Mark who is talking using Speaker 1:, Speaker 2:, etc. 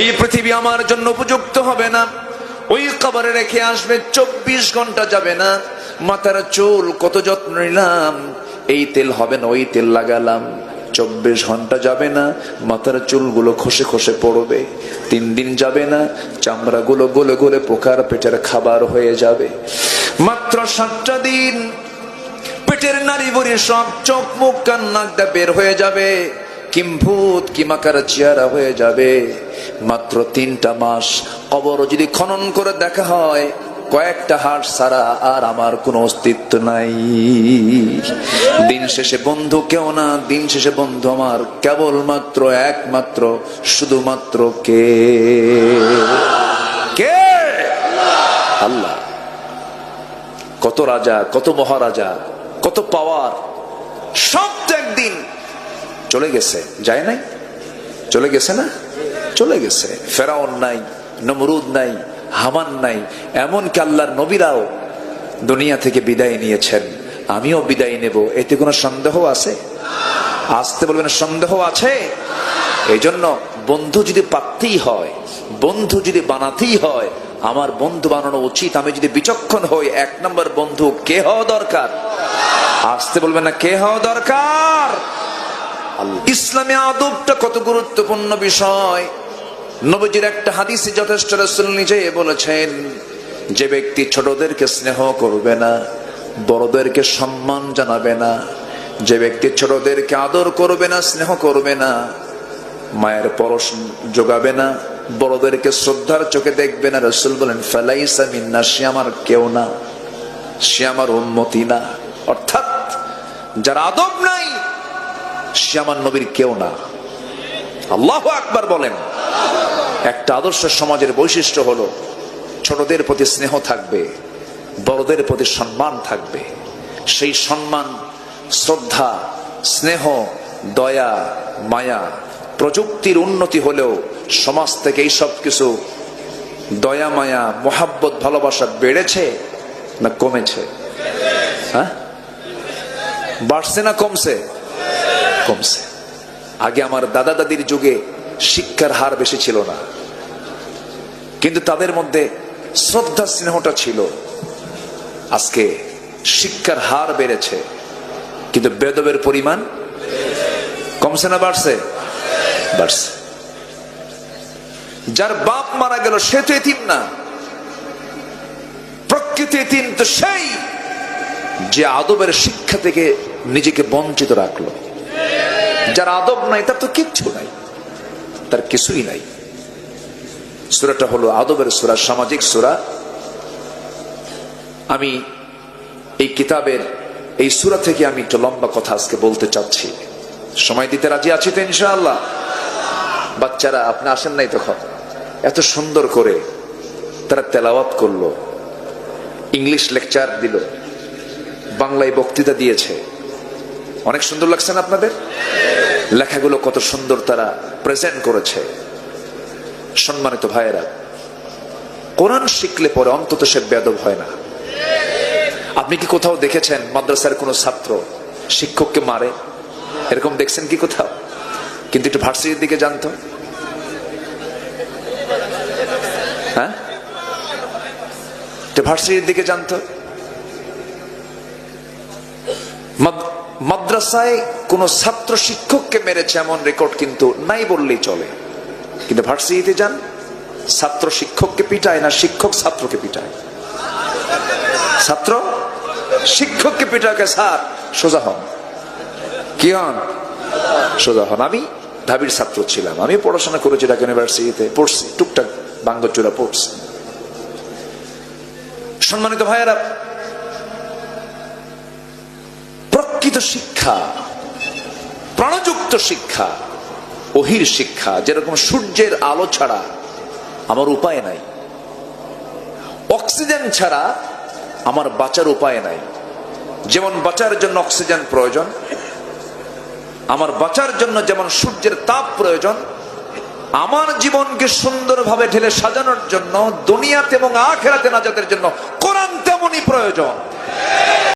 Speaker 1: এই পৃথিবী আমার জন্য উপযুক্ত হবে না। ওই কবরে রেখে আসবে, চব্বিশ ঘণ্টা যাবে না। মাথার চুল কত যত্ন নিলাম, এই তেল হবে না, ওই তেল লাগালাম। চব্বিশ ঘণ্টা যাবে না, মাথার চুলগুলো খসে খসে পড়বে। তিন দিন যাবে না, চামড়াগুলো গলে গলে পোকার পেটের খাবার হয়ে যাবে। মাত্র সাতটা দিন, পেটের নারী বড়ি সব চোখ মুখ কান নাকটা বের হয়ে যাবে। কিম্ভূত কিমাকার চেহারা হয়ে যাবে? মাত্র তিনটা মাস কবর যদি খনন করে দেখা হয়, কয়েকটা হাট সারা আর আমার কোনো অস্তিত্ব নাই। দিন শেষে বন্ধু কেউ না, দিন শেষে বন্ধু আমার কেবলমাত্র, একমাত্র, শুধুমাত্র কে? কে? আল্লাহ। কত রাজা, কত মহারাজা, কত পাওয়ার, সব তো একদিন চলে গেছে। যায় নাই? চলে গেছে না? চলে গেছে। ফেরাউন নাই, নমরুদ নাই, হামান নাই, এমনকি আল্লাহর নবীরাও দুনিয়া থেকে বিদায় নিয়েছেন। আমিও বিদায় নেব। এতে কোনো সন্দেহ আছে? আসতে বলবেন, সন্দেহ আছে? এই জন্য বন্ধু যদি পাততেই হয়, বন্ধু যদি বানাতেই হয়, আমার বন্ধু বানানো উচিত। আমি যদি বিচক্ষণ হই, এক নম্বর বন্ধু কে হওয়া দরকার? আসতে বলবেন না, কে হওয়া দরকার। ইসলামে আদবটা কত গুরুত্বপূর্ণ বিষয়। নবজির একটা হাদিসে যথেষ্ট, রসুল নিজে বলেছেন, যে ব্যক্তি ছোটদেরকে স্নেহ করবে না, বড়দেরকে সম্মান জানাবে না, যে ব্যক্তি ছোটদেরকে আদর করবে না, স্নেহ করবে না, মায়ের পরশ যোগাবে না, বড়দেরকে শ্রদ্ধার চোখে দেখবে না, রসুল বলেন, ফেলাইসা মিন্না, সে আমার কেউ না, সে আমার উন্মতি না। অর্থাৎ, যার আদব নাই সে আমার নবীর কেউ না। আল্লাহ আকবার বলেন, একটা আদর্শ সমাজের বৈশিষ্ট্য হলো, ছোটদের প্রতি স্নেহ থাকবে, বড়দের প্রতি সম্মান থাকবে। সেই সম্মান, শ্রদ্ধা, স্নেহ, দয়া, মায়া প্রযুক্তির উন্নতি হলেও সমাজ থেকে এই সব কিছু দয়া, মায়া, মোহাব্বত, ভালোবাসা বেড়েছে না কমেছে? হ্যাঁ? বাড়ছে না কমছে? কমছে। আগে আমার দাদা দাদির যুগে শিক্ষার হার বেশি ছিল না। কিন্তু তাদের মধ্যে শ্রদ্ধা স্নেহটা ছিল। আজকে শিক্ষার হার বেড়েছে। কিন্তু বেদবের পরিমাণ কমছে না, বাড়ছে? বাড়ছে। যার বাপ মারা গেল, সে তো এতিম না। প্রকৃতি এতিম তো সেই যে আদবের শিক্ষা থেকে নিজেকে বঞ্চিত রাখল। যার আদব নাই, তার তো কিচ্ছু নাই, তার কিছুই নাই। সুরাটা হলো আদবের সুরা, সামাজিক সুরা। আমি এই কিতাবের এই সুরা থেকে আমি একটু লম্বা কথা আজকে বলতে চাচ্ছি। সময় দিতে রাজি আছি তো ইনশাআল্লাহ? বাচ্চারা, আপনি আসেন নাই তখন। এত সুন্দর করে তারা তেলাওয়াত করল, ইংলিশ লেকচার দিল, বাংলায় বক্তৃতা দিয়েছে। অনেক সুন্দর লাগছে না আপনাদের? লেখাগুলো কত সুন্দর তারা প্রেজেন্ট করেছে। সম্মানিত ভাইয়েরা, কোরআন শিখলে পরে অন্তত সে বেদব হয় না। আপনি কি কোথাও দেখেছেন মাদ্রাসার কোনো ছাত্র শিক্ষককে মারে? এরকম দেখছেন কি কোথাও? কিন্তু একটু ভার্সিটির দিকে জানতো। হ্যাঁ? ভার্সিটির দিকে জানতো। মাদ্রাসায় কোন ছাত্র শিক্ষককে মেরেছে এমন রেকর্ড কিন্তু নাই বললেই চলে। কিন্তু ভার্সিটিতে যান, ছাত্র শিক্ষককে পিটায় না শিক্ষক ছাত্রকে পিটায়? ছাত্র শিক্ষককে পিটাকে স্যার? সোজা হন। কি হন? সোজা হন। আমি ঢাবির ছাত্র ছিলাম। আমি পড়াশোনা করেছি ঢাকা ইউনিভার্সিটিতে। পড়ছি, টুকটাক বাঙ্গচুরা পড়ছি। সম্মানিত ভাইয়েরা প্রকৃত শিক্ষা, প্রাণযুক্ত শিক্ষা, অহির শিক্ষা, যেরকম সূর্যের আলো ছাড়া আমার উপায় নাই। অক্সিজেন ছাড়া আমার বাঁচার উপায় নাই। যেমন বাঁচার জন্য অক্সিজেন প্রয়োজন, আমার বাঁচার জন্য যেমন সূর্যের তাপ প্রয়োজন, আমার জীবনকে সুন্দরভাবে ঢেলে সাজানোর জন্য, দুনিয়াতে এবং আখেরাতে নাজাতের জন্য কোরআন তেমনই প্রয়োজন।